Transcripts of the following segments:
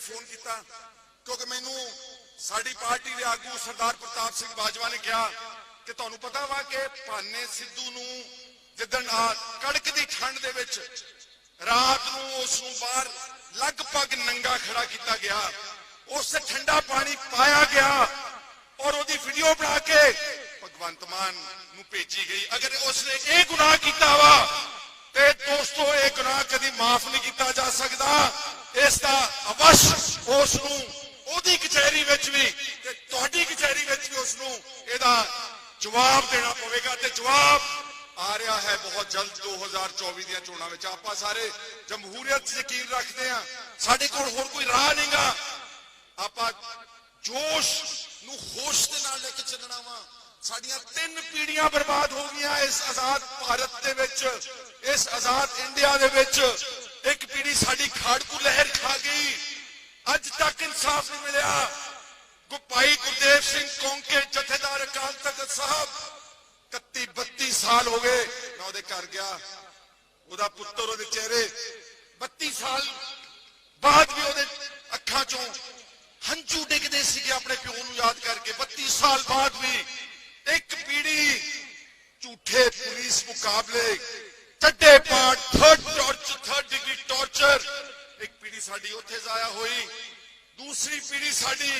Phone ਕੀਤਾ, ਕਿਉਂਕਿ ਮੈਨੂੰ ਸਾਡੀ ਪਾਰਟੀ ਦੇ ਆਗੂ ਸਰਦਾਰ ਪ੍ਰਤਾਪ ਸਿੰਘ ਬਾਜਵਾ ਨੇ ਕਿਹਾ ਕਿ ਤੁਹਾਨੂੰ ਪਤਾ ਵਾ ਕਿ ਭਾਨੇ ਸਿੱਧੂ ਨੂੰ ਜਿੱਦਣ ਆ ਕੜਕ ਦੀ ਠੰਡ ਦੇ ਵਿੱਚ ਰਾਤ ਨੂੰ ਉਸ ਨੂੰ ਬਾਹਰ ਲਗਭਗ ਨੰਗਾ ਖੜਾ ਕੀਤਾ ਗਿਆ, ਉਸ ਤੇ ਠੰਡਾ ਪਾਣੀ ਪਾਇਆ ਗਿਆ ਔਰ ਉਹਦੀ ਵੀਡੀਓ ਬਣਾ ਕੇ ਭਗਵੰਤ ਮਾਨ ਨੂੰ ਭੇਜੀ ਗਈ। ਅਗਰ ਉਸਨੇ ਇਹ ਗੁਨਾਹ ਕੀਤਾ ਵਾ ਤੇ ਦੋਸਤੋ ਇਹ ਗੁਨਾਹ ਕਦੀ ਮਾਫ ਨਹੀਂ ਕੀਤਾ ਜਾ ਸਕਦਾ। ਇਸ ਦਾ ਅਵਸ਼ ਉਸ ਨੂੰ ਉਹਦੀ ਕਚਹਿਰੀ ਵਿੱਚ ਵੀ ਤੇ ਤੁਹਾਡੀ ਕਚਹਿਰੀ ਵਿੱਚ ਵੀ ਉਸ ਨੂੰ ਇਹਦਾ ਜਵਾਬ ਦੇਣਾ ਪਵੇਗਾ ਤੇ ਜਵਾਬ ਆ ਰਿਹਾ ਹੈ ਬਹੁਤ ਜਲਦ 2024 ਦੀਆਂ ਚੋਣਾਂ ਵਿੱਚ। ਆਪਾਂ ਸਾਰੇ ਜਮਹੂਰੀਅਤ ਯਕੀਨ ਰੱਖਦੇ ਆ ਸਾਡੇ ਕੋਲ ਹੋਰ ਕੋਈ ਰਾਹ ਨਹੀਂਗਾ। ਆਪਾਂ ਜੋਸ਼ ਨੂੰ ਹੋਸ਼ ਦੇ ਨਾਲ ਲੈ ਕੇ ਚੱਲਣਾ ਵਾ। ਸਾਡੀਆਂ ਤਿੰਨ ਪੀੜ੍ਹੀਆਂ ਬਰਬਾਦ ਹੋ ਗਈਆਂ ਇਸ ਆਜ਼ਾਦ ਭਾਰਤ ਦੇ ਵਿੱਚ, ਇਸ ਆਜ਼ਾਦ ਇੰਡੀਆ ਦੇ ਵਿੱਚ। ਇੱਕ ਪੀੜ੍ਹੀ ਸਾਡੀ ਖਾੜਕੂ ਲਹਿਰ ਖਾ ਗਈ। ਅੱਜ ਤੱਕ ਇਨਸਾਫ ਨਹੀਂ ਮਿਲਿਆ। ਗੁਪਾਈ ਗੁਰਦੇਵ ਸਿੰਘ ਕੌਂਕੇ ਜਥੇਦਾਰ ਅਕਾਲ ਤਖਤ ਸਾਹਿਬ 31 32 ਸਾਲ ਹੋ ਗਏ, ਮੈਂ ਉਹਦੇ ਘਰ ਗਿਆ। ਉਹਦਾ ਪੁੱਤਰ ਉਹਦੇ ਚਿਹਰੇ 32 ਸਾਲ ਬਾਅਦ ਵੀ ਉਹਦੇ ਅੱਖਾਂ ਚੋਂ ਹੰਝੂ ਡਿੱਗਦੇ ਸੀਗੇ ਆਪਣੇ ਪਿਓ ਨੂੰ ਯਾਦ ਕਰਕੇ। 32 ਸਾਲ ਬਾਅਦ ਵੀ ਇੱਕ ਪੀੜੀ ਝੂਠੇ ਪੁਲਿਸ ਮੁਕਾਬਲੇ ਚੱਡੇ ਪਾਟ third torture third degree torture. ਇੱਕ ਪੀੜੀ ਸਾਡੀ ਉੱਥੇ ਜ਼ਾਇਆ ਹੋਈ, ਦੂਸਰੀ ਪੀੜੀ ਸਾਡੀ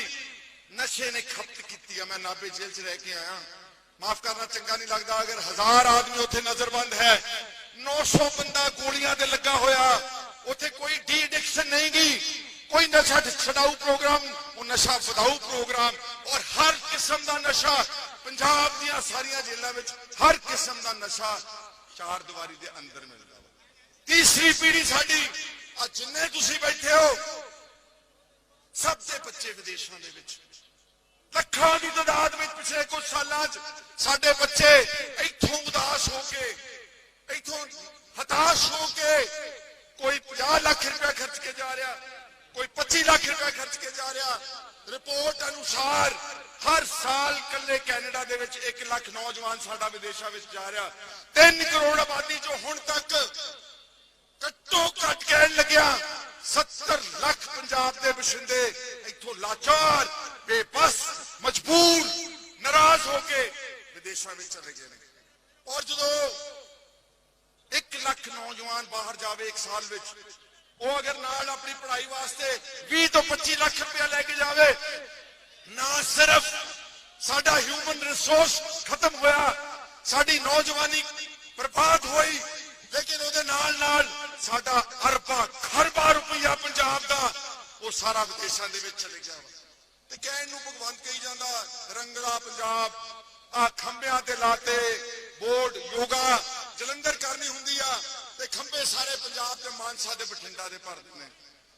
ਨਸ਼ੇ ਨੇ ਖਪਤ ਕੀਤੀ ਆ। ਮੈਂ ਨਾਬੇ ਜੇਲ੍ਹ 'ਚ ਰਹਿ ਕੇ ਆਇਆ। ਮਾਫ ਕਰਨਾ ਚੰਗਾ ਨਹੀਂ ਲੱਗਦਾ, ਅਗਰ ਹਜ਼ਾਰ ਆਦਮੀ ਉੱਥੇ ਨਜ਼ਰਬੰਦ ਹੈ 900 ਬੰਦਾ ਗੋਲੀਆਂ ਤੇ ਲੱਗਾ ਹੋਇਆ, ਉੱਥੇ ਕੋਈ ਡੀ ਐਡਿਕਸ਼ਨ ਨਹੀਂ ਗਈ ਕੋਈ ਨਸ਼ਾ ਛਡਾਊ ਪ੍ਰੋਗਰਾਮ, ਉਹ ਨਸ਼ਾ ਵਧਾਊ ਪ੍ਰੋਗਰਾਮ, ਔਰ ਹਰ ਕਿਸਮ ਦਾ ਨਸ਼ਾ, ਪੰਜਾਬ ਦੀਆਂ ਸਾਰੀਆਂ ਜੇਲ੍ਹਾਂ ਵਿੱਚ ਹਰ ਕਿਸਮ ਦਾ ਨਸ਼ਾ ਚਾਰ ਦੀਵਾਰੀ ਦੇ ਅੰਦਰ ਮਿਲਦਾ ਵਾ ਤੀਸਰੀ ਪੀੜ੍ਹੀ ਸਾਡੀ ਆ ਜਿੰਨੇ ਤੁਸੀਂ ਬੈਠੇ ਹੋ, ਸਭ ਦੇ ਬੱਚੇ ਵਿਦੇਸ਼ਾਂ ਦੇ ਵਿੱਚ। ਲੱਖਾਂ ਦੀ ਤਾਦਾਦ ਵਿੱਚ ਪਿਛਲੇ ਕੁਝ ਸਾਲਾਂ 'ਚ ਸਾਡੇ ਬੱਚੇ ਇੱਥੋਂ ਉਦਾਸ ਹੋ ਕੇ, ਇੱਥੋਂ ਹਤਾਸ਼ ਹੋ ਕੇ ਕੋਈ 50 ਲੱਖ ਰੁਪਏ ਖਰਚ ਕੇ ਜਾ ਰਿਹਾ। ਕੋਈ 25 ਲੱਖ ਰੁਪਏ ਖਰਚ ਕੇ ਜਾ ਰਿਹਾ। ਰਿਪੋਰਟ ਅਨੁਸਾਰ ਹਰ ਸਾਲ ਕੱਲੇ ਕੈਨੇਡਾ ਦੇ ਵਿੱਚ 1 ਲੱਖ ਨੌਜਵਾਨ ਸਾਡਾ ਵਿਦੇਸ਼ਾਂ ਵਿੱਚ ਜਾ ਰਿਹਾ। 3 ਕਰੋੜ ਆਬਾਦੀ ਜੋ ਹੁਣ ਤੱਕ ਘੱਟੋ ਘੱਟ ਕਹਿਣ ਲੱਗਿਆ 70 ਲੱਖ ਪੰਜਾਬ ਦੇ ਵਸਿੰਦੇ ਇੱਥੋਂ ਲਾਚਾਰ, ਬੇਬਸ, ਮਜਬੂਰ, ਨਾਰਾਜ਼ ਹੋ ਕੇ ਵਿਦੇਸ਼ਾਂ ਵਿੱਚ ਚਲੇ ਗਏ ਨੇ। ਔਰ ਜਦੋਂ 1 ਲੱਖ ਨੌਜਵਾਨ ਬਾਹਰ ਜਾਵੇ ਇੱਕ ਸਾਲ ਵਿੱਚ ਉਹ ਅਗਰ ਨਾਲ ਆਪਣੀ ਪੜ੍ਹਾਈ ਵਾਸਤੇ 20 ਤੋਂ 25 ਲੱਖ ਰੁਪਇਆ ਲੈ ਕੇ ਜਾਵੇ, ਨਾ ਸਿਰਫ ਸਾਡਾ ਹਿਊਮਨ ਰਿਸੋਰਸ ਖਤਮ ਹੋਇਆ, ਸਾਡੀ ਨੌਜਵਾਨੀ ਬਰਬਾਦ ਹੋਈ, ਲੇਕਿਨ ਉਹਦੇ ਨਾਲ ਨਾਲ ਸਾਡਾ ਅਰਬਾਂ ਖਰਬਾਂ ਰੁਪਈਆ ਪੰਜਾਬ ਦਾ ਉਹ ਸਾਰਾ ਵਿਦੇਸ਼ਾਂ ਦੇ ਵਿੱਚ ਚਲੇ ਗਿਆ ਤੇ ਕਹਿਣ ਨੂੰ ਭਗਵੰਤ ਕਹੀ ਜਾਂਦਾ, ਰੰਗਲਾ ਪੰਜਾਬ ਆ ਖੰਭਿਆਂ ਤੇ ਲਾਤੇ ਬੋਰਡ, ਯੋਗਾ ਸਾਡੇ ਬਠਿੰਡਾ ਦੇ ਭਰ ਨੇ।